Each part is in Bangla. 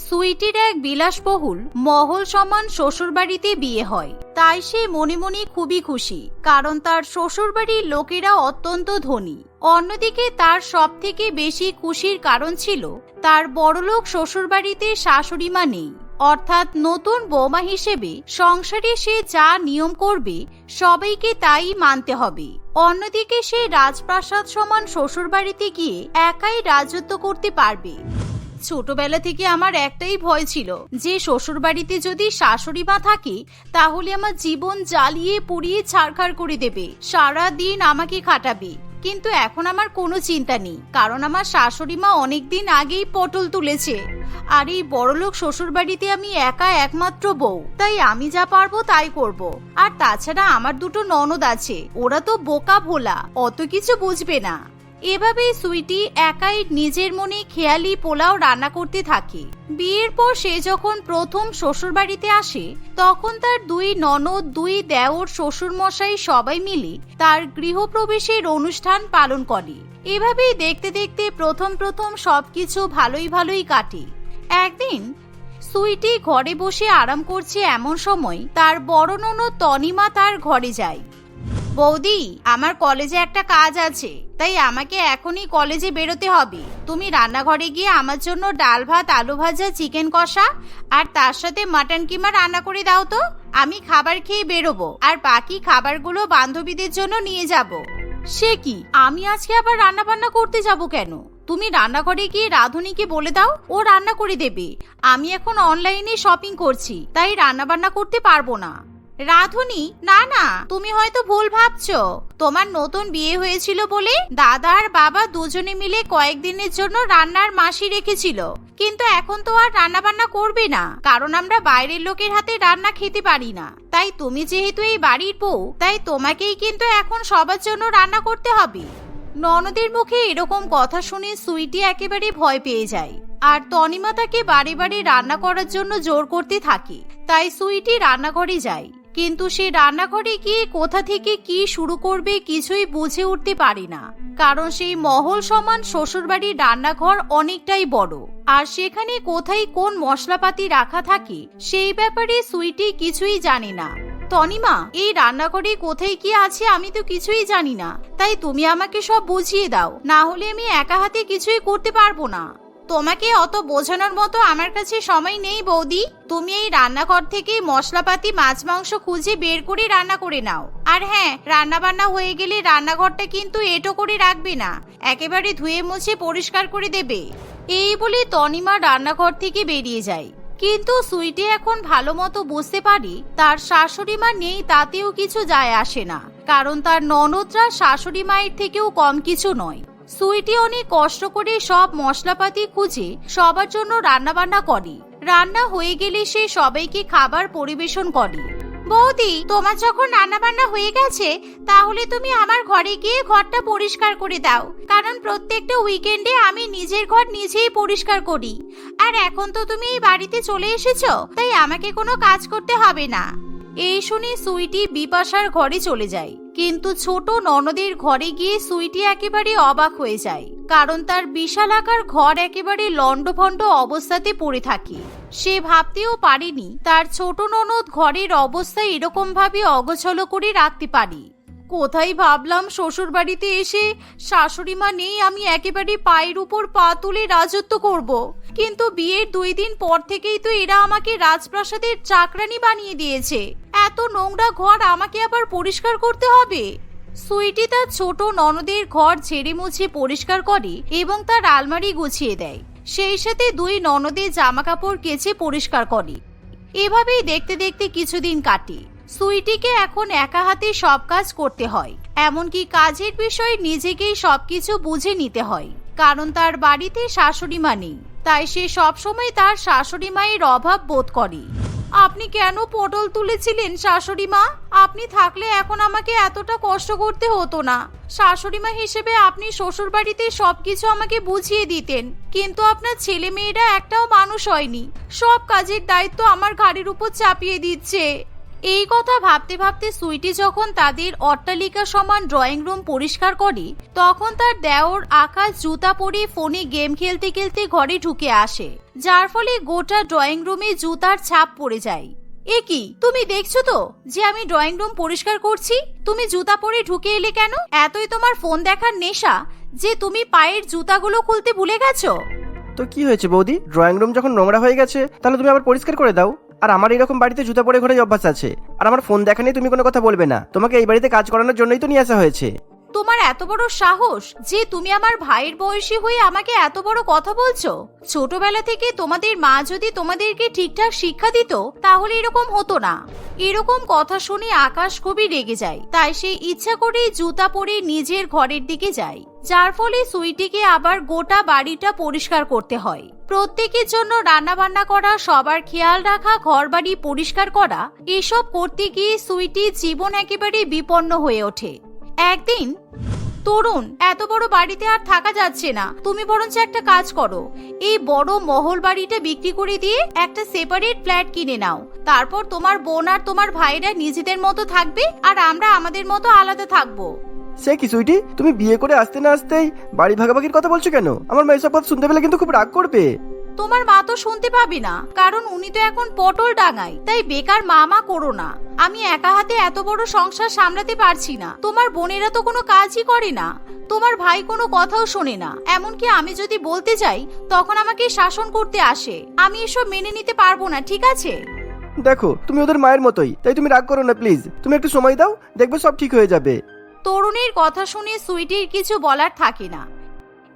সুইটির এক বিলাসবহুল, মহল সমান শ্বশুরবাড়িতে বিয়ে হয়। তাই সে মনে মনে খুবই খুশি, কারণ তার শ্বশুরবাড়ির লোকেরা অত্যন্ত ধনী। অন্যদিকে তার সব থেকে বেশি খুশির কারণ ছিল, তার বড়লোক শ্বশুরবাড়িতে শাশুড়ি মা নেই। অর্থাৎ নতুন বৌমা হিসেবে সংসারে সে যা নিয়ম করবে, সবাইকে তাই মানতে হবে। অন্যদিকে সে রাজপ্রাসাদ সমান শ্বশুরবাড়িতে গিয়ে একাই রাজত্ব করতে পারবে। ছোটবেলা থেকে আমার একটাই ভয় ছিল যে শ্বশুর বাড়িতে যদি শাশুড়ি মা থাকে, তাহলে আমার জীবন জ্বালিয়ে পুড়িয়ে ছাড়খাড় করে দেবে। সারা দিন আমাকে খাটাবে। কিন্তু এখন আমার কোনো চিন্তা নেই, কারণ আমার শাশুড়ি মা অনেকদিন আগেই পটল তুলেছে। আর এই বড়লোক শ্বশুর বাড়িতে আমি একা একমাত্র বউ, তাই আমি যা পারব তাই করব। আর তাছাড়া আমার দুটো ননদ আছে, ওরা তো বোকা ভোলা, অত কিছু বুঝবে না। এভাবেই সুইটি একাই নিজের মনে খেয়ালি পোলাও রান্না করতে থাকে। বিয়ের পর সে যখন প্রথম শ্বশুরবাড়িতে আসে, তখন তার দুই ননদ, দুই দেওর শ্বশুর মশাই সবাই মিলে তার গৃহপ্রবেশের অনুষ্ঠান পালন করে। এভাবেই দেখতে দেখতে প্রথম প্রথম সবকিছু ভালোই ভালোই কাটে। একদিন সুইটি ঘরে বসে আরাম করছে এমন সময় তার বড় ননদ তনিমা তার ঘরে যায়। বৌদি, আমার কলেজে একটা কাজ আছে, তাই আমাকে এখনই কলেজে বেরোতে হবে। তুমি রান্নাঘরে গিয়ে আমার জন্য ডাল ভাত, আলু ভাজা, চিকেন কষা, আর তার সাথে মাটন কিমা রান্না করে দাও তো। আমি খাবার খেয়ে বেরোবো, আর বাকি খাবারগুলো বান্ধবীদের জন্য নিয়ে যাব। সে কি? আমি আজকে আবার রান্না বান্না করতে যাব কেন? তুমি রান্নাঘরে গিয়ে রাধুনিকে বলে দাও, ও রান্না করে দেবে। আমি এখন অনলাইনে শপিং করছি, তাই রান্না বান্না করতে পারব না। রাধুনি, না না, তুমি হয়তো ভুল ভাবছ। তোমার নতুন বিয়ে হয়েছিল বলে দাদা আর বাবা দুজনে মিলে কয়েকদিনের জন্য রান্নার মাসি রেখেছিল। কিন্তু এখন তো আর রান্না বান্না করবে না, কারণ আমরা বাইরের লোকের হাতে রান্না খেতে পারি না। তাই তুমি যেহেতু এই বাড়ির বউ, তাই তোমাকেই কিন্তু এখন সবার জন্য রান্না করতে হবে। ননদের মুখে এরকম কথা শুনে সুইটি একেবারে ভয় পেয়ে যায়। আর তনিমা তাকে বাড়ি বাড়ি রান্না করার জন্য জোর করতে থাকে। তাই সুইটি রান্নাঘরে যায়। কিন্তু সে রান্নাঘরে গিয়ে কোথা থেকে কি শুরু করবে কিছুই বুঝে উঠতে পারি না। কারণ সেই মহল সমান শ্বশুরবাড়ির রান্নাঘর অনেকটাই বড়। আর সেখানে কোথায় কোন মশলাপাতি রাখা থাকে, সেই ব্যাপারে সুইটি কিছুই জানে না। তনিমা, এই রান্নাঘরে কোথায় কি আছে আমি তো কিছুই জানি না। তাই তুমি আমাকে সব বুঝিয়ে দাও। না হলে আমি একা হাতে কিছুই করতে পারব না। তোমাকে অত বোঝানোর মতো আমার কাছে সময় নেই, বৌদি। তুমি এই রান্নাঘর থেকে মশলাপাতি, মাছ, মাংস খুঁজে বের করে রান্না করে নাও। আর হ্যাঁ রান্না বান্না হয়ে গেলে রান্নাঘরটা কিন্তু এটো করে রাখবে না। একেবারে ধুয়ে মুছে পরিষ্কার করে দেবে। এই বলে তনিমা রান্নাঘর থেকে বেরিয়ে যায়। কিন্তু সুইটি এখন ভালো মতো বুঝতে পারি, তার শাশুড়ি মা নেই, তাতেও কিছু যায় আসে না। কারণ তার ননদরা শাশুড়ি মায়ের থেকেও কম কিছু নয়। সুইটি অনেক কষ্ট করে সব মশলাপাতি খুঁজে সবার জন্য রান্না বান্না করে। রান্না হয়ে গেলে সে সবাইকে খাবার পরিবেশন করে। বৌদি, তোমার যখন রান্না বান্না হয়ে গেছে, তাহলে তুমি আমার ঘরে গিয়ে ঘরটা পরিষ্কার করে দাও। কারণ প্রত্যেকটা উইকেন্ডে আমি নিজের ঘর নিজেই পরিষ্কার করি। আর এখন তো তুমি এই বাড়িতে চলে এসেছ, তাই আমাকে কোনো কাজ করতে হবে না। এই শুনে সুইটি বিপাশার ঘরে চলে যায়। কিন্তু ছোট ননদের ঘরে গিয়ে সুইটি একেবারে অবাক হয়ে যায়, কারণ তার বিশাল আকার ঘর একেবারে লণ্ডভণ্ড অবস্থাতে পড়ে থাকে। সে ভাবতেও পারেনি তার ছোট ননদ ঘরের অবস্থা এরকম ভাবে অগোছল করে রাখতে পারি। কোথায় ভাবলাম শ্বশুর বাড়িতে এসে শাশুড়ি মা নেই, আমি একেবারে পায়ের উপর পা তুলে রাজত্ব করব। কিন্তু বিয়ের দুই দিন পর থেকেই তো এরা আমাকে রাজপ্রাসাদের চাকরানি বানিয়ে দিয়েছে। এত নোংরা ঘর আমাকে আবার পরিষ্কার করতে হবে? সুইটি তার ছোট ননদের ঘর ঝেড়ে মুছে পরিষ্কার করে এবং তার আলমারি গুছিয়ে দেয়। সেই সাথে দুই ননদের জামা কাপড় কেচে পরিষ্কার করে। এভাবেই দেখতে দেখতে কিছুদিন কাটে। সুইটিকে এখন একা হাতে সব কাজ করতে হয়। এমনকি কাজের বিষয়ে নিজেকেই সবকিছু বুঝে নিতে হয়। কারণ তার বাড়িতে শাশুড়ি মা নেই। তাই সে সবসময় তার শাশুড়ি মায়ের অভাব বোধ করে। আপনি কেন পটল তুলেছিলেন শাশুড়ি মা? আপনি থাকলে এখন আমাকে এতটা কষ্ট করতে হতো না। শাশুড়ি মা হিসেবে আপনি শ্বশুর বাড়িতে সবকিছু আমাকে বুঝিয়ে দিতেন। কিন্তু আপনার ছেলে মেয়েরা একটাও মানুষ হয়নি। সব কাজের দায়িত্ব আমার ঘাড়ের উপর চাপিয়ে দিচ্ছে। এই কথা ভাবতে ভাবতে সুইটি যখন তাদের অট্টালিকা সমান ড্রয়িং রুম পরিষ্কার করে, তখন তার দেওর আকাশ জুতা পরে ফোনে গেম খেলতে খেলতে ঘরে ঢুকে আসে, যার ফলে গোটা ড্রয়িং রুমে জুতার ছাপ পড়ে যায়। এ কি, তুমি দেখছ তো যে আমি ড্রয়িং রুম পরিষ্কার করছি? তুমি জুতা পরে ঢুকে এলে কেন? এতই তোমার ফোন দেখার নেশা যে তুমি পায়ের জুতাগুলো খুলতে ভুলে গেছো? তো কি হয়েছে বৌদি? ড্রয়িং রুম যখন নোংরা হয়ে গেছে, তাহলে তুমি আবার পরিষ্কার করে দাও। আর আমার এরকম বাড়িতে জুতা পরে ঘরে অভ্যাস আছে। আর আমার ফোন দেখা নিয়ে তুমি কোনো কথা বলবে না। তোমাকে এই বাড়িতে কাজ করানোর জন্যই তো নিয়ে আসা হয়েছে। তোমার এত বড় সাহস যে তুমি আমার ভাইয়ের বয়সী হয়ে আমাকে এত বড় কথা বলছো? ছোটবেলা থেকে তোমাদের মা যদি তোমাদেরকে ঠিকঠাক শিক্ষা দিত, তাহলে এরকম হতো না। এরকম কথা শুনে আকাশ খুবই রেগে যায়। তাই সে ইচ্ছা করেই জুতা পরে নিজের ঘরের দিকে যায়। যার ফলে সুইটিকে আবার গোটা বাড়িটা পরিষ্কার করতে হয়। প্রত্যেকের জন্য রান্না বান্না করা, সবার খেয়াল রাখা ঘর বাড়ি পরিষ্কার করা, এসব করতে গিয়ে সুইটি জীবন একেবারে বিপন্ন হয়ে ওঠে। একদিন, তরুণ, এত বড় বাড়িতে আর থাকা যাচ্ছে না। তুমি বরঞ্চ একটা কাজ করো। এই বড় মহল বাড়িটা বিক্রি করে দিয়ে একটা সেপারেট ফ্ল্যাট কিনে নাও। তারপর তোমার বোন আর তোমার ভাইরা নিজেদের মতো থাকবে আর আমরা আমাদের মতো আলাদা থাকব। সে কি সুইটি? তুমি বিয়ে করে আসতে না আসতেই বাড়ি ভাগাভাগির কথা বলছো কেন? আমার মা এসব কথা শুনতে পেলে কিন্তু খুব রাগ করবে। তোমার মা তো শুনতে পাবে না কারণ উনি তো এখন পটল ডাঙায় তাই বেকার মা মা করো না। আমি একা হাতে এত বড় সংসার সামলাতে পারছি না। তোমার বোনেরা তো কোনো কাজই করে না। তোমার ভাই কোনো কথাও শোনে না। এমনকি আমি যদি বলতে যাই তখন আমাকে শাসন করতে আসে। আমি এসব মেনে নিতে পারব না ঠিক আছে? দেখো তুমি ওদের মায়ের মতোই তাই তুমি রাগ করো না প্লিজ। তুমি একটু সময় দাও দেখবে সব ঠিক হয়ে যাবে। তরুণীর কথা শুনে সুইটির কিছু বলার থাকে না।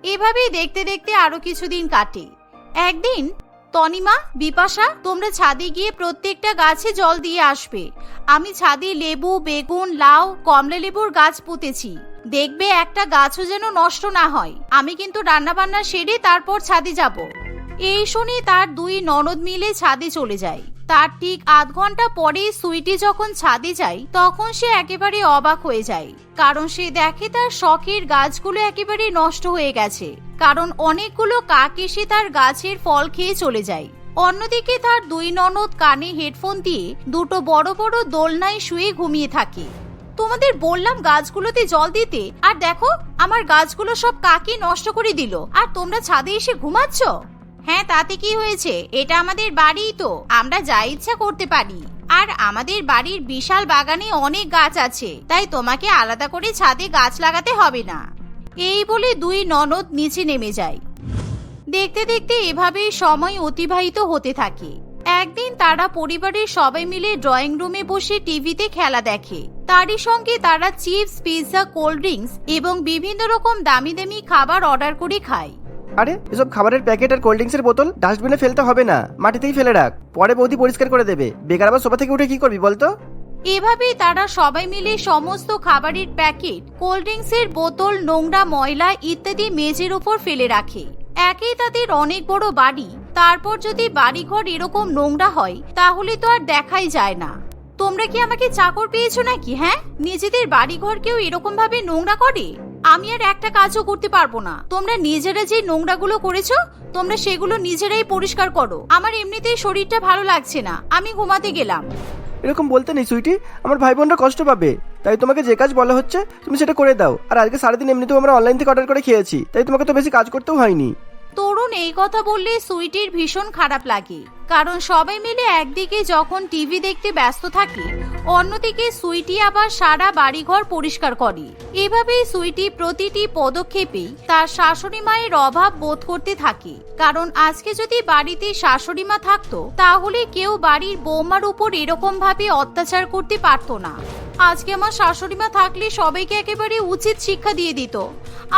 এভাবেই দেখতে দেখতে আরও কিছুদিন কাটে। একদিন, তনিমা, বিপাশা, তোমরা ছাদে গিয়ে প্রত্যেকটা গাছে জল দিয়ে আসবে। আমি ছাদে লেবু, বেগুন, লাউ, কমলা লেবুর গাছ পুঁতেছি। দেখবে একটা গাছও যেন নষ্ট না হয়। আমি কিন্তু রান্না বান্না সেরে তারপর ছাদে যাব। এই শুনে তার দুই ননদ মিলে ছাদে চলে যায়। তার ঠিক আধ ঘণ্টা পরে সুইটি যখন ছাদে যায়, তখন সে একেবারে অবাক হয়ে যায়। কারণ সে দেখে তার শখের গাছগুলো একেবারে নষ্ট হয়ে গেছে। কারণ অনেকগুলো কাক এসে তার গাছের ফল খেয়ে চলে যায়। অন্যদিকে তার দুই ননদ কানে হেডফোন দিয়ে দুটো বড় বড় দোলনায় শুয়ে ঘুমিয়ে থাকে। তোমাদের বললাম গাছগুলোতে জল দিতে, আর দেখো, আমার গাছগুলো সব কাকে নষ্ট করে দিল। আর তোমরা ছাদে এসে ঘুমাচ্ছ? হ্যাঁ তাতে কি হয়েছে? এটা আমাদের বাড়িই তো। আমরা যা ইচ্ছা করতে পারি। আর আমাদের বাড়ির বিশাল বাগানে অনেক গাছ আছে। তাই তোমাকে আলাদা করে ছাদে গাছ লাগাতে হবে না। এই বলে দুই ননদ নিচে নেমে যায়। দেখতে দেখতে এভাবেই সময় অতিবাহিত হতে থাকে। একদিন তারা পরিবারের সবাই মিলে ড্রয়িং রুমে বসে টিভিতে খেলা দেখে। তারই সঙ্গে তারা চিপস, পিৎজা, কোল্ড ড্রিঙ্কস এবং বিভিন্ন রকম দামি দামি খাবার অর্ডার করে খায়। আরে, এসব খাবারের প্যাকেট আর কোল্ড ড্রিঙ্কসের বোতল ডাস্টবিনে ফেলতে হবে না, মাটিতেই ফেলে রাখ। পরে বৌদি পরিষ্কার করে দেবে। বেকার আবার সোফা থেকে উঠে কি করবি বলতো? এভাবেই তারা সবাই মিলে সমস্ত খাবারের প্যাকেট, কোল্ড ড্রিঙ্কসের বোতল, নোংরা ময়লা ইত্যাদি মেঝের উপর ফেলে রাখে। একেই তাদের অনেক বড় বাড়ি। তারপর যদি বাড়িঘর এরকম নোংরা হয়, তাহলে তো আর দেখাই যায় না। তোমরা কি আমাকে চাকর পেয়েছ নাকি হ্যাঁ? নিজেদের বাড়িঘর কেউ এরকম ভাবে নোংরা করে? আমি আর একটা কাজও করতে পারব না। তোমরা নিজেরা যে নোংরাগুলো করেছ তোমরা সেগুলো নিজেরাই পরিষ্কার করো। আমার এমনিতেই শরীরটা ভালো লাগছে না। আমি ঘুমাতে গেলাম। এরকম বলতে নেই সুইটি। আমার ভাই বোনরা কষ্ট পাবে। তাই তোমাকে যে কাজ বলা হচ্ছে তুমি সেটা করে দাও। আর আজকে সারাদিন এমনিতেও আমরা অনলাইন থেকে অর্ডার করে খেয়েছি। তাই তোমাকে তো বেশি কাজ করতেও হয়নি। তরুণ এই কথা বললে সুইটির ভীষণ খারাপ লাগে। কারণ সবাই মিলে একদিকে যখন টিভি দেখতে ব্যস্ত থাকে, অন্যদিকে সুইটি আবার সারা বাড়িঘর পরিষ্কার করে। এভাবেই সুইটি প্রতিটি পদক্ষেপে তার শাশুড়ি মায়ের অভাব বোধ করতে থাকে। কারণ আজকে যদি বাড়িতে শাশুড়ি মা থাকতো, তাহলে কেউ বাড়ির বৌমার উপর এরকম ভাবে অত্যাচার করতে পারতো না। আজকে আমার শাশুড়ি মা থাকলে সবাইকে একেবারে উচিত শিক্ষা দিয়ে দিত।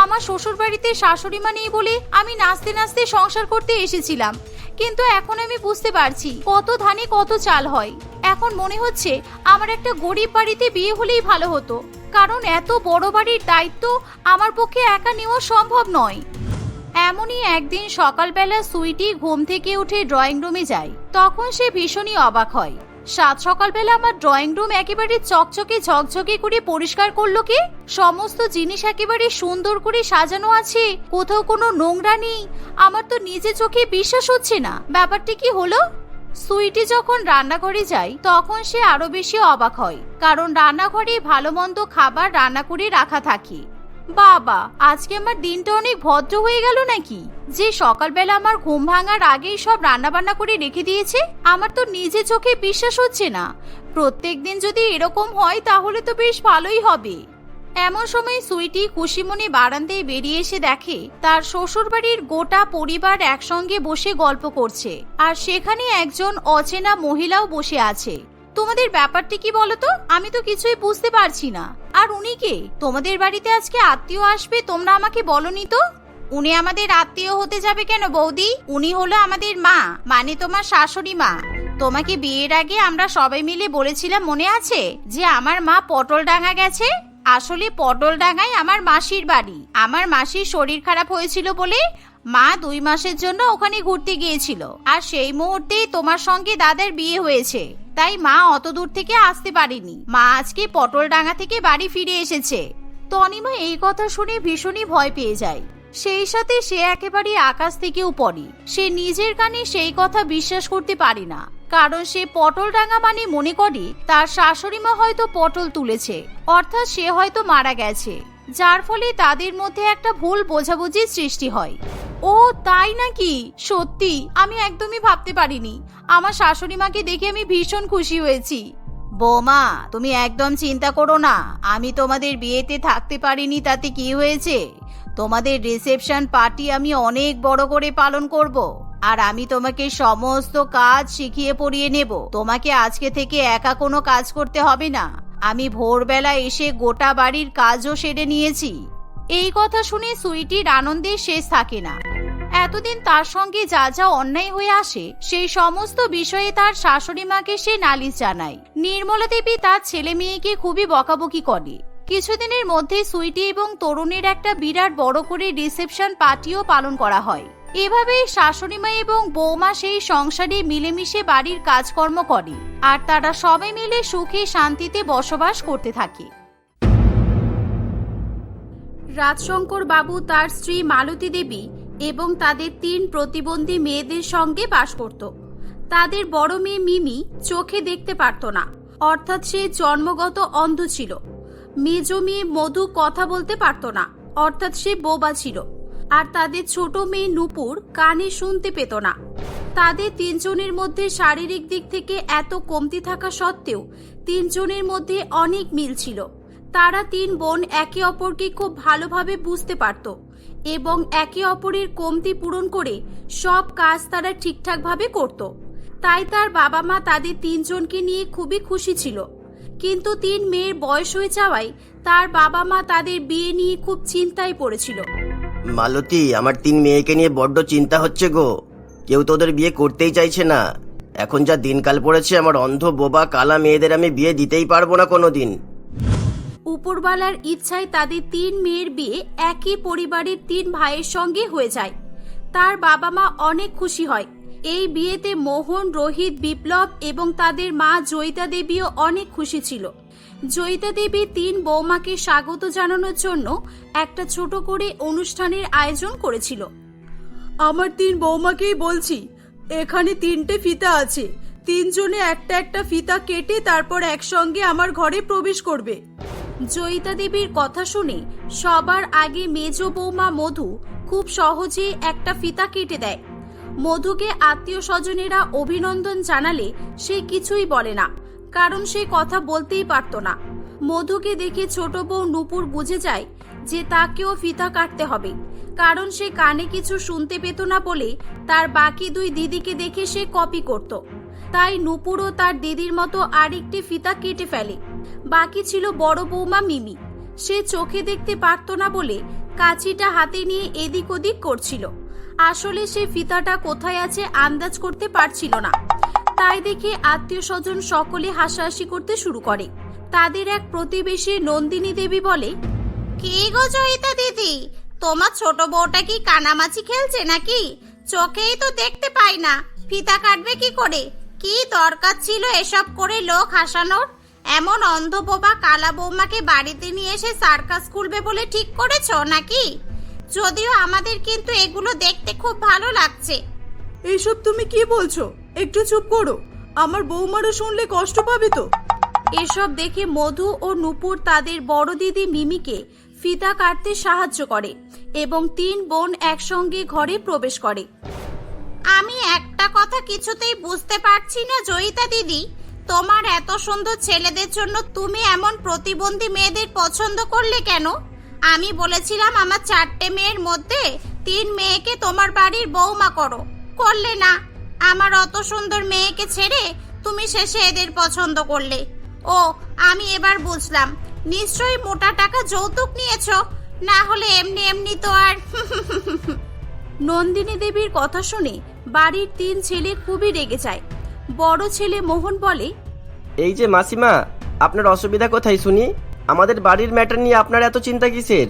আমার শ্বশুর বাড়িতে শাশুড়ি মা নেই বলে আমি নাচতে নাচতে সংসার করতে এসেছিলাম। কিন্তু এখন আমি বুঝতে পারছি কত ধানে কত চাল হয়। এখন মনে হচ্ছে আমার একটা গরিব বাড়িতে বিয়ে হলেই ভালো হতো, কারণ এত বড় বাড়ির দায়িত্ব আমার পক্ষে একা নেওয়া সম্ভব নয়। এমনই একদিন সকালবেলা সুইটি ঘুম থেকে উঠে ড্রয়িং রুমে যায়, তখন সে ভীষণই অবাক হয়। সাত সকালবেলা আমার ড্রয়িং রুম একেবারে চকচকে ঝকঝকে করে পরিষ্কার করল কি? সমস্ত জিনিস একেবারে সুন্দর করে সাজানো আছে, কোথাও কোনো নোংরা নেই। আমার তো নিজে চোখে বিশ্বাস হচ্ছে না। ব্যাপারটি কি হলো? সুইটি যখন রান্নাঘরে যায়, তখন সে আরও বেশি অবাক হয়, কারণ রান্নাঘরে ভালো মন্দ খাবার রান্না করে রাখা থাকে। বাবা, আজকে আমার দিনটা অনেক ভদ্র হয়ে গেল নাকি? যে সকালবেলা আমার ঘুম ভাঙার আগেই সব রান্না বান্না করে রেখে দিয়েছে, আমার তো নিজে চোখে বিশ্বাস হচ্ছে না। প্রত্যেক দিন যদি এরকম হয়, তাহলে তো বেশ ভালোই হবে। এমন সময় সুইটি খুশিমনে বারান্দায় বেরিয়ে এসে দেখে, তার শ্বশুরবাড়ির গোটা পরিবার একসঙ্গে বসে গল্প করছে, আর সেখানে একজন অচেনা মহিলাও বসে আছে। তোমাদের ব্যাপারটি কি বলতো? আমি তো কিছুই বুঝতে পারছি না। আর উনি কে? তোমাদের বাড়িতে আজকে আত্মীয় আসবে, তোমরা আমাকে বলনি তো? উনি আমাদের আত্মীয় হতে যাবে কেন বৌদি? উনি হলো আমাদের মা মানে তোমার শাশুড়ি মা। তোমাকে বিয়ের আগে আমরা সবাই মিলে বলেছিলাম, মনে আছে? যে আমার মা পটল ডাঙা গেছে। আসলে পটল ডাঙায় আমার মাসির বাড়ি। আমার মাসির শরীর খারাপ হয়েছিল বলে মা দুই মাসের জন্য ওখানে ঘুরতে গিয়েছিল। আর সেই মুহূর্তেই তোমার সঙ্গে দাদার বিয়ে হয়েছে। তাই মা অত দূর থেকে আসতে পারেনি। মা আজকে পটল ডাঙা থেকে বাড়ি ফিরে এসেছে। তনিমা এই কথা শুনে ভীষণই ভয় পেয়ে যায়। সেই সাথে সে একেবারে আকাশ থেকেও পড়ে সে নিজের কানে সেই কথা বিশ্বাস করতে পারে না। কারণ সে পটল ডাঙা মানে মনে করে, তার শাশুড়ি মা হয়তো পটল তুলেছে। অর্থাৎ সে হয়তো মারা গেছে। যার ফলে তাদের মধ্যে একটা ভুল বোঝাবুঝির সৃষ্টি হয়। ও, তাই নাকি? সত্যি, আমি একদমই ভাবতে পারিনি। আমার শাশুড়ি মাকে দেখে আমি ভীষণ খুশি হয়েছি। বৌমা, তুমি একদম চিন্তা করো না। আমি তোমাদের বিয়েতে থাকতে পারিনি, তাতে কি হয়েছে? তোমাদের রিসেপশন পার্টি আমি অনেক বড় করে পালন করব। আর আমি তোমাকে সমস্ত কাজ শিখিয়ে পড়িয়ে নেব। তোমাকে আজকে থেকে একা কোনো কাজ করতে হবে না। আমি ভোরবেলা এসে গোটা বাড়ির কাজও সেরে নিয়েছি। এই কথা শুনে সুইটির আনন্দে শেষ থাকে না। এতদিন তার সঙ্গে যা যা অন্যায় হয়ে আসে, সেই সমস্ত বিষয়ে তার শাশুড়ি মাকে সে নালিশ জানায়। নির্মলা দেবী তার ছেলে মেয়েকে খুবই বকাবকি করে। কিছুদিনের মধ্যে সুইটি এবং তরুণের একটা বিরাট বড় করে রিসেপশন পার্টিও পালন করা হয়। এভাবেই শাশুড়িমা এবং বৌমা সেই সংসারে মিলেমিশে বাড়ির কাজকর্ম করে। আর তারা সবাই মিলে সুখে শান্তিতে বসবাস করতে থাকে। রাজশঙ্কর বাবু তার স্ত্রী মালতী দেবী এবং তাদের তিন প্রতিবন্ধী মেয়েদের সঙ্গে বাস করত। তাদের বড় মেয়ে মিমি চোখে দেখতে পারত না। অর্থাৎ সে জন্মগত অন্ধ ছিল। মেজ মেয়ে মধু কথা বলতে পারত না। অর্থাৎ সে বোবা ছিল। আর তাদের ছোট মেয়ে নুপুর কানে শুনতে পেত না। তাদের তিনজনের মধ্যে শারীরিক দিক থেকে এত কমতি থাকা সত্ত্বেও তিনজনের মধ্যে অনেক মিল ছিল। তারা তিন বোন একে অপরকে খুব ভালোভাবে বুঝতে পারত এবং একে অপরের কমতি পূরণ করে সব কাজ তারা ঠিকঠাকভাবে করত। তাই তার বাবা মা তাদের তিনজনকে নিয়ে খুবই খুশি ছিল। কিন্তু তিন মেয়ের বয়স হয়ে যাওয়ায় তার বাবা মা তাদের বিয়ে নিয়ে খুব চিন্তায় পড়েছিল। মালতী, আমার তিন মেয়েকে নিয়ে বড্ড চিন্তা হচ্ছে গো। কেউ তো ওদের বিয়ে করতেই চাইছে না। এখন যা দিনকাল পড়েছে, আমার অন্ধ বোবা কালা মেয়েদের আমি বিয়ে দিতেই পারব না কোনোদিন। উপরবালার ইচ্ছায় তাদের তিন মেয়ের বিয়ে একই পরিবারের তিন ভাইয়ের সঙ্গে হয়ে যায়। তার বাবা মা অনেক খুশি হয়। এই বিয়েতে মোহন, রোহিত, বিপ্লব এবং তাদের মা জয়িতা দেবীও অনেক খুশি ছিল। জয়িতা দেবী তিন বৌমাকে স্বাগত জানানোর জন্য একটা ছোট করে অনুষ্ঠানের আয়োজন করেছিল। আমার তিন বৌমাকেই বলছি এখানে তিনটে ফিতা আছে। তিনজনে একটা একটা ফিতা কেটে তারপর একসঙ্গে আমার ঘরে প্রবেশ করবে। জয়িতা দেবীর কথা শুনে সবার আগে মেজ বৌমা মধু খুব সহজে একটা ফিতা কেটে দেয়। মধুকে আত্মীয় স্বজনেরা অভিনন্দন জানালে সে কিছুই বলে না। কারণ সে কথা বলতেই পারত না। মধুকে দেখে ছোট বউ নুপুর বুঝে যায় যে তাকেও ফিতা কাটতে হবে। কারণ সে কানে কিছু শুনতে পেত না বলে তার বাকি দুই দিদিকে দেখে সে কপি করত। তাই নুপুরও তার দিদির মতো আরেকটি ফিতা কেটে ফেলে। বাকি ছিল বড় বৌমা মিমি। সে চোখে দেখতে পারত না বলে কাঁচিটা হাতে নিয়ে এদিক ওদিক করছিল। আসলে সে ফিতাটা কোথায় আছে আন্দাজ করতে পারছিল না। তাই দেখে আত্মীয় স্বজন সকলে হাসাহাসি করতে শুরু করে। তাদের এক প্রতিবেশী নন্দিনী দেবী বলে কি গো জয়িতা দিদি? তোমার ছোট বউটা কি কানামাছি খেলছে নাকি? চোখেই তো দেখতে পাই না। ফিতা কাটবে কি করে? কি দরকার ছিল এসব করে লোক হাসানোর? এমন অন্ধ বোবা কালা বৌমাকে বাড়িতে নিয়ে এসে সার্কাস খুলবে বলে ঠিক করেছ নাকি? যদিও আমাদের কিন্তু এগুলো দেখতে খুব ভালো লাগছে। এইসব তুমি কি বলছো? একটু চুপ করো। আমার বৌমারও শুনলে কষ্ট পাবে তো। এসব দেখে মধু ও নূপুর তাদের বড় দিদি মিমিকে ফিতা কাটতে সাহায্য করে এবং তিন বোন একসঙ্গে ঘরে প্রবেশ করে। আমি একটা কথা কিছুতেই বুঝতে পারছি না জয়িতা দিদি। তোমার এত সুন্দর ছেলেদের জন্য তুমি এমন প্রতিবন্ধী মেয়েদের পছন্দ করলে কেন? আমি বলেছিলাম আমার চারটে মেয়ের মধ্যে তিন মেয়েকে তোমার বাড়ির বৌমা করো। করলে না। আমার অত সুন্দর মেয়েকে ছেড়ে তুমি শেষে এদের পছন্দ করলে। ও, আমি এবার বুঝলাম। নিশ্চয়ই মোটা টাকা যৌতুক নিয়েছ, না হলে এমনি এমনি তো আর নন্দিনী দেবীর কথা শুনে বাড়ির তিন ছেলে খুবই রেগে যায়। বড় ছেলে মোহন বলে, এই যে মাসিমা, আপনার অসুবিধা কোথায় শুনি? আমাদের বাড়ির ম্যাটার নিয়ে আপনার এত চিন্তা কিসের?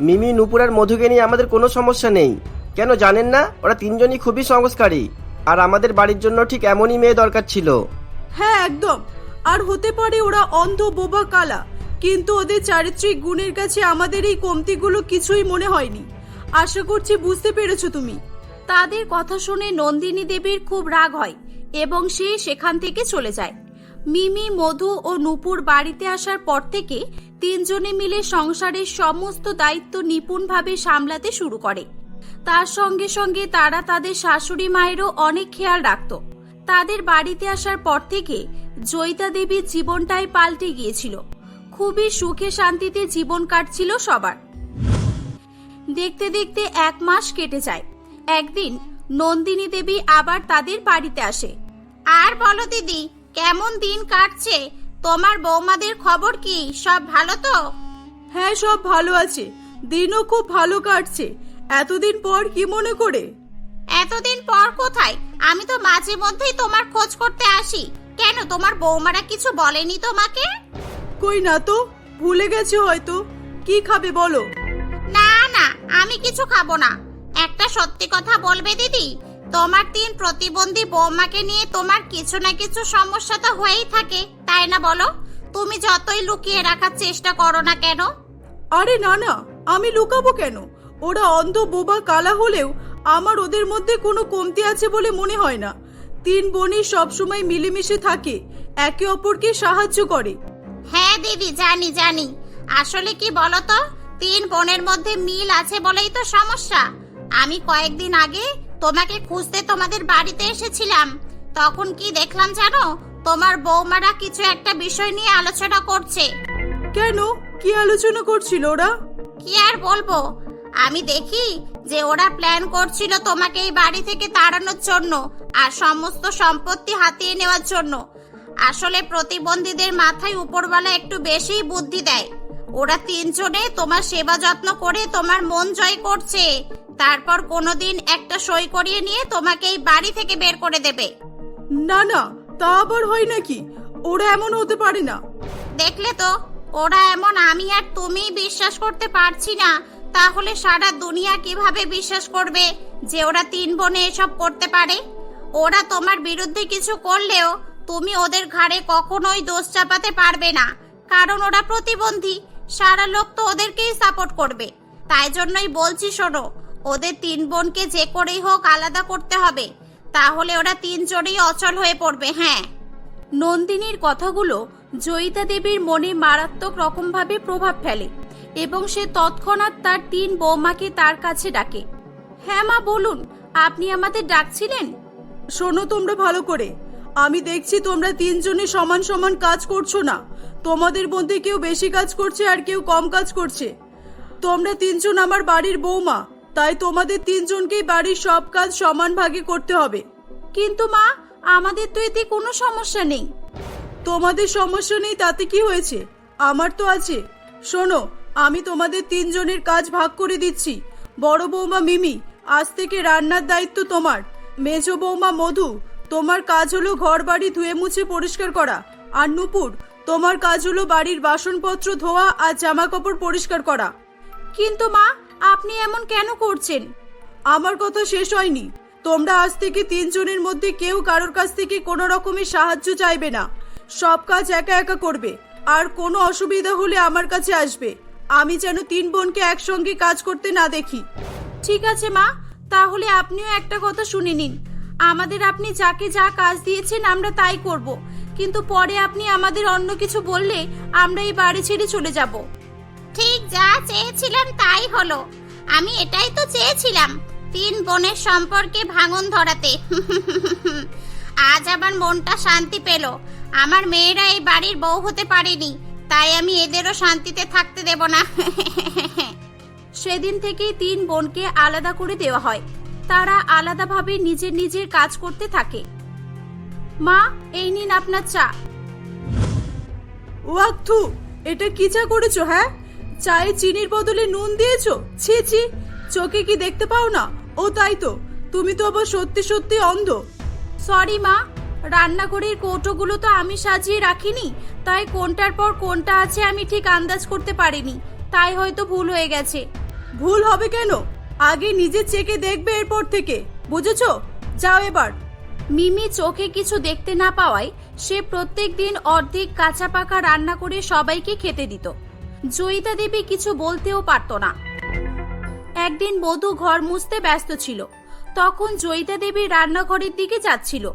মিমি, নুপুর আর মধুকে নিয়ে আমাদের কোনো সমস্যা নেই। কেন জানেন না? ওরা তিনজনই খুবই সংস্কারী। আর আমাদের বাড়ির জন্য ঠিক এমনই মেয়ে দরকার ছিল। হ্যাঁ একদম। আর হতে পারে ওরা অন্ধ বোবা কালা কিন্তু ওদের চারিত্রিক গুণের কাছে আমাদের এই কমতিগুলো কিছুই মনে হয়নি। আশা করছি বুঝতে পেরেছ তুমি। তাদের কথা শুনে নন্দিনী দেবীর খুব রাগ হয় এবং সে সেখান থেকে চলে যায়। মিমি মধু ও নূপুর বাড়িতে আসার পর থেকে তিনজনে মিলে সংসারের সমস্ত দায়িত্ব নিপুণভাবে সামলাতে শুরু করে। তার সঙ্গে সঙ্গে তারা তাদের শাশুড়ি মায়েরও অনেক খেয়াল রাখত। তাদের বাড়িতে আসার পর থেকে জয়িতা দেবীর জীবনটাই পাল্টে গিয়েছিল। খুবই সুখে শান্তিতে জীবন কাটছিল সবার। দেখতে দেখতে এক মাস কেটে যায়। একদিন নন্দিনী দেবী আবার তাদের বাড়িতে আসে। আর বলো দিদি কেমন দিন কাটছে? তোমার বৌমাদের খবর কি? সব ভালো তো? হ্যাঁ সব ভালো আছে। দিনও খুব ভালো কাটছে। এতদিন পর কি মনে করে? এতদিন পর কোথায়? আমি তো মাঝে মধ্যেই তোমার খোঁজ করতে আসি। কেন তোমার বৌমারা কিছু বলেনি তোমাকে? কই না তো ভুলে গেছে হয়তো। কি খাবে বলো? না না আমি কিছু খাব না। একটা সত্যি কথা বলবে দিদি? তোমার তিন প্রতিবন্ধী বৌমাকে নিয়ে তোমার কিছু না কিছু সমস্যা তো হয়েই থাকে তাই না বলো? তুমি যতই লুকিয়ে রাখার চেষ্টা করো না কেন? আরে না না আমি লুকাবো কেন? ওরা অন্ধ বোবা কালা হলেও আমার ওদের মধ্যে কোনো কমতি আছে বলে মনে হয় না। তিন বোনই সবসময় মিলেমিশে থাকে একে অপরকে সাহায্য করে। হ্যাঁ দিদি জানি জানি। আসলে কি বলো তো তিন বোনের মধ্যে মিল আছে বলেই তো সমস্যা। আমি কয়েকদিন আগে তোমাকে খুঁজতে তোমাদের বাড়িতে এসেছিলাম। তখন কি দেখলাম জানো তোমার বৌমারা কিছু একটা বিষয় নিয়ে আলোচনা করছে। কেন? কি আলোচনা করছিল ওরা? কি আর বলব আমি দেখি যে ওরা প্ল্যান করছিল তোমাকে এই বাড়ি থেকে তাড়ানোর জন্য আর সমস্ত সম্পত্তি হাতিয়ে নেওয়ার জন্য। আসলে প্রতিবন্ধীদের মাথায় উপরওয়ালা একটু বেশিই বুদ্ধি দেয়। ওরা তিনজনে তোমার সেবা যত্ন করে তোমার মন জয় করছে। তারপর কোনোদিন একটা সই করিয়ে নিয়ে তোমাকে এই বাড়ি থেকে বের করে দেবে। না না তা আবার হয় নাকি? ওরা এমন হতে পারে না। দেখলে তো ওরা এমন আমি আর তুমি বিশ্বাস করতে পারছি না তাহলে সারা দুনিয়া কীভাবে বিশ্বাস করবে যে ওরা তিন বোনে এসব করতে পারে? ওরা তোমার বিরুদ্ধে কিছু করলেও তুমি ওদের ঘাড়ে কখনোই দোষ চাপাতে পারবে না। কারণ ওরা প্রতিবন্ধী, সারা লোক তো ওদেরকেই সাপোর্ট করবে। তাই জন্যই বলছি শোনো, ওদের তিন বোনকে যে করেই হোক আলাদা করতে হবে। তাহলে ওরা তিনজনেই অচল হয়ে পড়বে হ্যাঁ। নন্দিনীর কথাগুলো জয়িতা দেবীর মনে মারাত্মক রকমভাবে প্রভাব ফেলে। এবং সে তৎক্ষণাৎ তার তিন বৌমাকে তার কাছে ডাকে। হ্যাঁ মা বলুন আপনি আমাদের ডাকছিলেন? শোনো তোমরা ভালো করে। আমি দেখছি তোমরা তিনজনে সমান সমান কাজ করছ না। তোমাদের মধ্যে কেউ বেশি কাজ করছে আর কেউ কম কাজ করছে। তোমরা তিনজন আমার বাড়ির বৌমা তাই তোমাদের তিনজনকেই বাড়ির সব কাজ সমান ভাগে করতে হবে। কিন্তু মা আমাদের তো এতে কোনো সমস্যা নেই। তোমাদের সমস্যা নেই তাতে কি হয়েছে? আমার তো আছে। শোনো আমি তোমাদের তিনজনের কাজ ভাগ করে দিচ্ছি। বড় বৌমা মিমি আজ থেকে রান্নার দায়িত্ব তোমার। মেজ বৌমা মধু তোমার কাজ হলো ঘর বাড়ি ধুয়ে মুছে পরিষ্কার করা। আর নুপুর তোমার কাজ হলো বাড়ির বাসনপত্র ধোয়া আর জামা কাপড় পরিষ্কার করা। কিন্তু মা আপনি এমন কেন করছেন? আমার কথা শেষ হয়নি। তোমরা আজ থেকে তিনজনের মধ্যে কেউ কারোর কাছ থেকে কোনো রকমের সাহায্য চাইবে না। সব কাজ একা একা করবে। আর কোনো অসুবিধা হলে আমার কাছে আসবে। আমি যেন তিন বোনকে একসঙ্গে কাজ করতে না দেখি। ঠিক আছে, মা। তাহলে আপনিও একটা কথা শুনে নিন। আমাদের আপনি যাকে যা কাজ দিয়েছেন আমরা তাই করব। কিন্তু পরে আপনি আমাদের অন্য কিছু বললে আমরা এই বাড়ি ছেড়ে চলে যাব। ঠিক যা চেয়েছিলাম তাই হলো। আমি এটাই তো চেয়েছিলাম, তিন বোনের সম্পর্কে ভাঙন ধরাতে। আজ আমার মনটা শান্তি পেল। আমার মেয়েরা এই বাড়ির বউ হতে পারেনি। তাই আমি এদেরও শান্তিতে থাকতে দেব না। সেদিন থেকেই তিন বোনকে আলাদা করে দেওয়া হয়। তারা আলাদাভাবে নিজের নিজের কাজ করতে থাকে। মা এই নিন আপনার চা। ওয়াক্থু এটা কি চা করেছ হ্যাঁ? চায়ে চিনির বদলে নুন দিয়েছ? ছি ছি চোখে কি দেখতে পাও না? ও তাই তো তুমি তো আবার সত্যি সত্যি অন্ধ। সরি মা রান্নাঘরের কৌটোগুলো তো আমি সাজিয়ে রাখিনি তাই কোনটার পর কোনটা আছে আমি ঠিক আন্দাজ করতে পারিনি তাই হয়তো ভুল হয়ে গেছে। ভুল হবে কেন? আগে নিজে চেকে দেখবে এরপর থেকে বুঝেছ? যাও এবার। মিমি চোখে কিছু দেখতে না পাওয়ায় সে প্রত্যেক দিন অর্ধেক কাঁচা পাকা রান্না করে সবাইকে খেতে দিত। জয়িতা দেবী কিছু বলতেও পারত না। একদিন বধূ ঘর মুছতে ব্যস্ত ছিল তখন জয়িতা দেবী রান্নাঘরের দিকে যাচ্ছিল।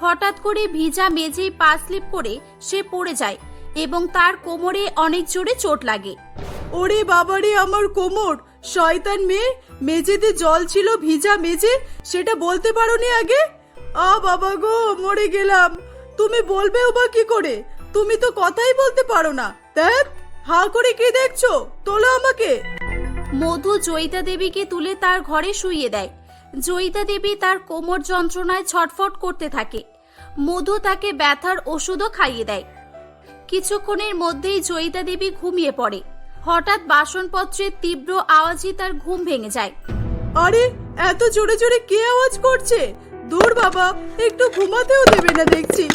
হঠাৎ করে ভিজা মেঝেই পা স্লিপ করে সে পড়ে যায় এবং তার কোমরে অনেক জোরে চোট লাগে। ওরে বাবারে আমার কোমর! শয়তান মেয়ে মেঝেতে জল ছিল ভিজা মেঝে সেটা বলতে পারোনি আগে? আ বাবা গো মরে গেলাম। তুমি বলবেও বা কি করে? তুমি তো কথাই বলতে পারো না। দেখ হা করে কি দেখছ? তোলো আমাকে। মধু জয়িতা দেবীকে তুলে তার ঘরে শুইয়ে দেয়। জয়িতা দেবী তার কোমর যন্ত্রণায় ছটফট করতে থাকে। মধু তাকে ব্যথার ওষুধও খাইয়ে দেয়। কিছুক্ষণের মধ্যেই জয়িতা দেবী ঘুমিয়ে পড়ে। হঠাৎ বাসনপত্রের তীব্র আওয়াজে তার ঘুম ভেঙে যায়। আরে এত জোরে জোরে কে আওয়াজ করছে? দূর বাবা একটু ঘুমাতেও দেবে না দেখছি।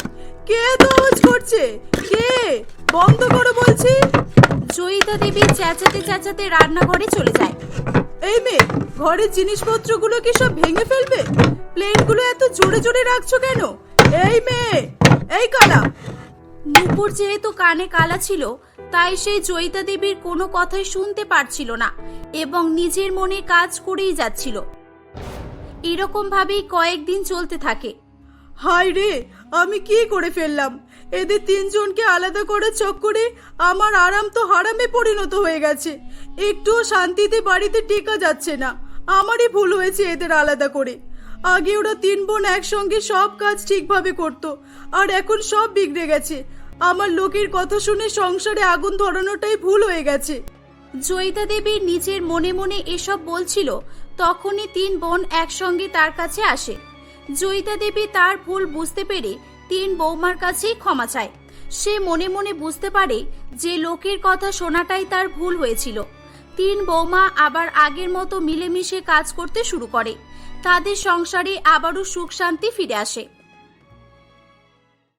কে এত আওয়াজ করছে? কে? বন্ধ করো বলছি। জয়িতা দেবী চেঁচাতে চেঁচাতে রান্নাঘরে চলে যায়। এই মেয়ে ঘরের জিনিসপত্রগুলো কি সব ভেঙে ফেলবে? প্লেটগুলো এত জোরে জোরে রাখছো কেন? এই মেয়ে এই কালা। নুপুর যেহেতু কানে কালা ছিল তাই সেই জয়িতা দেবীর কোনো কথাই শুনতে পারছিল না এবং নিজের মনে কাজ করেই যাচ্ছিল। এরকম ভাবেই কয়েকদিন চলতে থাকে। হাই রে আমি কি করে ফেললাম? এদের তিনজনকে আলাদা করার চক্করে আমার আরাম তো হারামে পরিণত হয়ে গেছে। একটুও শান্তিতে বাড়িতে টেকা যাচ্ছে না। আমারই ভুল হয়েছে এদের আলাদা করে। আগে ওরা তিন বোন একসঙ্গে সব কাজ ঠিকভাবে করতো, আর এখন সব বিগড়ে গেছে। আমার লোকের কথা শুনে সংসারে আগুন ধরানোটাই ভুল হয়ে গেছে। জয়িতা দেবী নিজের মনে মনে এসব বলছিল, তখনই তিন বোন একসঙ্গে তার কাছে আসে। জয়িতা দেবী তার ভুল বুঝতে পেরে তিন বৌমার কাছেই ক্ষমা চায়। সে মনে মনে বুঝতে পারে যে লোকের কথা শোনাটাই তার ভুল হয়েছিল। তিন বৌমা আবার আগের মতো মিলেমিশে কাজ করতে শুরু করে। তাদের সংসারে আবারও সুখ শান্তি ফিরে আসে।